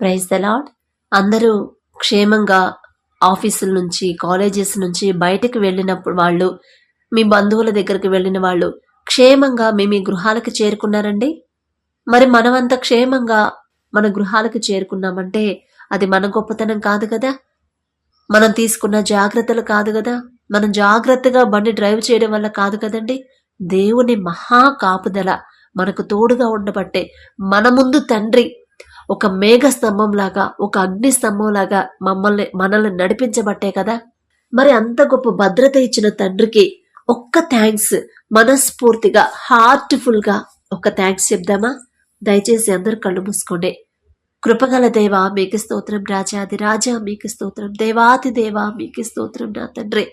Praise the lord అందరూ క్షేమంగా ఆఫీసుల నుంచి కాలేజెస్ నుంచి బయటకు వెళ్ళినప్పుడు వాళ్ళు మీ బంధువుల దగ్గరికి వెళ్ళిన వాళ్ళు క్షేమంగా మీ మీ గృహాలకు చేరుకున్నారండి? మరి మనమంతా క్షేమంగా మన గృహాలకు చేరుకున్నామంటే అది మన గొప్పతనం కాదు కదా? మనం తీసుకున్న జాగ్రత్తలు కాదు కదా? మనం జాగ్రత్తగా బండి డ్రైవ్ చేయడం వల్ల కాదు కదండి? దేవుని మహా కాపుదల మనకు తోడుగా ఉండబట్టే మన ముందు తండ్రి ఒక మేఘ స్తంభం లాగా ఒక అగ్ని స్తంభంలాగా మమ్మల్ని మనల్ని నడిపించబట్టే కదా? మరి అంత గొప్ప భద్రత ఇచ్చిన తండ్రికి ఒక్క థ్యాంక్స్ మనస్ఫూర్తిగా హార్ట్ఫుల్గా ఒక థ్యాంక్స్ చెప్దామా? దయచేసి అందరు కళ్ళు మూసుకోండి. కృపగల దేవా మీకు స్తోత్రం రాజాది రాజా మీకు స్తోత్రం దేవాతి దేవా మీకు స్తోత్రం నా తండ్రి.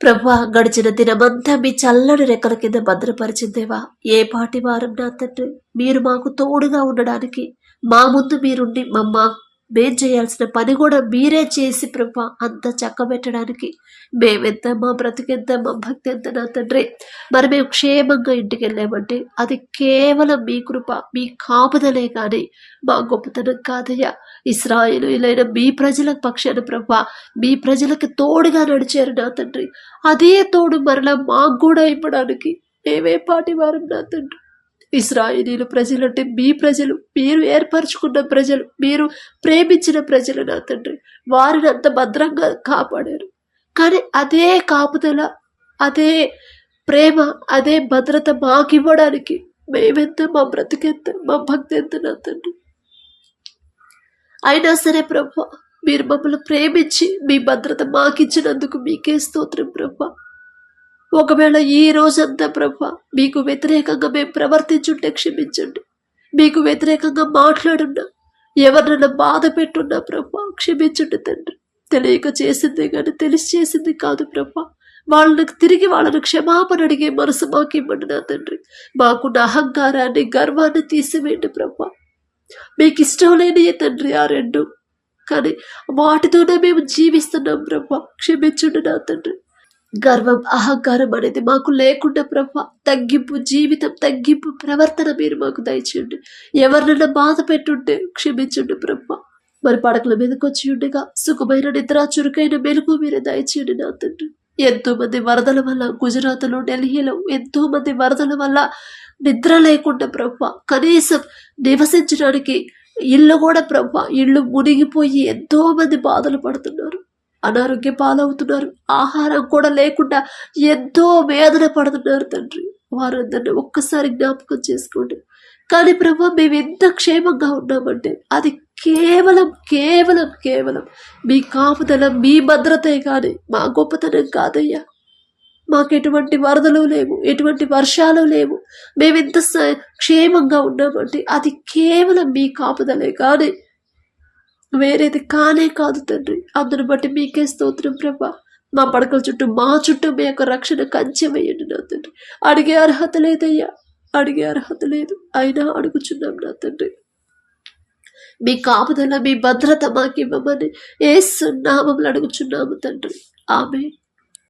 ప్రభా గడిచిన దినమంతా మీ చల్లని రెక్కల కింద భద్రపరిచిందేవా? ఏ పాటి వారం నా తండ్రి? మీరు మాకు తోడుగా ఉండడానికి మా ముందు మీరుండి మమ్మ. మేం చేయాల్సిన పని కూడా మీరే చేసి ప్రభా అంత చక్కబెట్టడానికి. మేమెంత మా బ్రతికెంత మా భక్తి ఎంత నా తండ్రి. మరి మేము క్షేమంగా ఇంటికి వెళ్ళామంటే అది కేవలం మీ కృప మీ కాపుదలే కానీ మా గొప్పతనం కాదయ్యా. ఇస్రాయేలులైన మీ ప్రజల పక్షాన ప్రభా మీ ప్రజలకు తోడుగా నడిచారు నా తండ్రి. అదే తోడు మరలా మాకు కూడా ఇవ్వడానికి మేమే పాటి వారం నా తండ్రి. ఇస్రాయేలీలు ప్రజలంటే మీ ప్రజలు మీరు ఏర్పరచుకున్న ప్రజలు మీరు ప్రేమించిన ప్రజలు నా తండ్రి. వారిని అంత భద్రంగా కాపాడారు. కానీ అదే కాపుదల అదే ప్రేమ అదే భద్రత మాకు ఇవ్వడానికి మేమెంత మా బ్రతికెంత మా భక్తి ఎంత నా తండ్రి. అయినా సరే ప్రభా మీరు మమ్మల్ని ప్రేమించి మీ భద్రత మాకిచ్చినందుకు మీకే స్తోత్రం ప్రభా. ఒకవేళ ఈ రోజంతా ప్రభ మీకు వ్యతిరేకంగా మేము ప్రవర్తించుంటే క్షమించండి. మీకు వ్యతిరేకంగా మాట్లాడున్నా ఎవరినైనా బాధ పెట్టున్నా ప్రభ క్షమించండి తండ్రి. తెలియక చేసిందే కానీ తెలిసి చేసింది కాదు ప్రభా. వాళ్ళకి తిరిగి వాళ్ళను క్షమాపణ అడిగే మనసు మాకు ఇవ్వండి నా తండ్రి. మాకున్న అహంకారాన్ని గర్వాన్ని తీసివేయండి ప్రభ. మీకు ఇష్టం లేని తండ్రి ఆ రెండు. కానీ వాటితోనే మేము జీవిస్తున్నాం బ్రహ్మ క్షమించుండు నా తండ్రి. గర్వం అహంకారం అనేది మాకు లేకుండా ప్రభా తగ్గింపు జీవితం తగ్గింపు ప్రవర్తన మీరు మాకు దయచేయండి. ఎవరినైనా బాధ పెట్టుంటే క్షమించండి ప్రభా. మరి పడకల మీదకి వచ్చి ఉండగా సుఖమైన నిద్ర చురుకైన మెలుగు మీరు దయచేయండి నా తండ్రి. ఎంతో మంది వరదల వల్ల గుజరాత్లో ఢిల్లీలో ఎంతో మంది వరదల వల్ల నిద్ర లేకుండా ప్రభా కనీసం నివసించడానికి ఇల్లు కూడా ప్రభా ఇల్లు మునిగిపోయి ఎంతో మంది బాధలు పడుతున్నారు. అనారోగ్య పాలవుతున్నారు. ఆహారం కూడా లేకుండా ఎంతో వేదన పడుతున్నారు తండ్రి. వారందరినీ ఒక్కసారి జ్ఞాపకం చేసుకోండి. కానీ ప్రభు మేము ఎంత క్షేమంగా ఉన్నామంటే అది కేవలం కేవలం కేవలం మీ కాపుదల మీ భద్రతే కానీ మా గొప్పతనం కాదయ్యా. మాకు ఎటువంటి వరదలు లేవు ఎటువంటి వర్షాలు లేవు. మేము ఎంత స- క్షేమంగా ఉన్నామంటే అది కేవలం మీ కాపుదలే కానీ వేరేది కానే కాదు తండ్రి. అందును బట్టి మీకే స్తోత్రం ప్రభా. మా పడకల చుట్టూ మా చుట్టూ మీ యొక్క రక్షణ కంచెమయ్యండి వేయండి నా తండ్రి. అడిగే అర్హత లేదయ్యా. అడిగే అర్హత లేదు. అయినా అడుగుచున్నాం నా తండ్రి. మీ కాపుదల మీ భద్రత మాకు ఇవ్వమని ఏ సున్నామములు అడుగుచున్నాము తండ్రి. ఆమె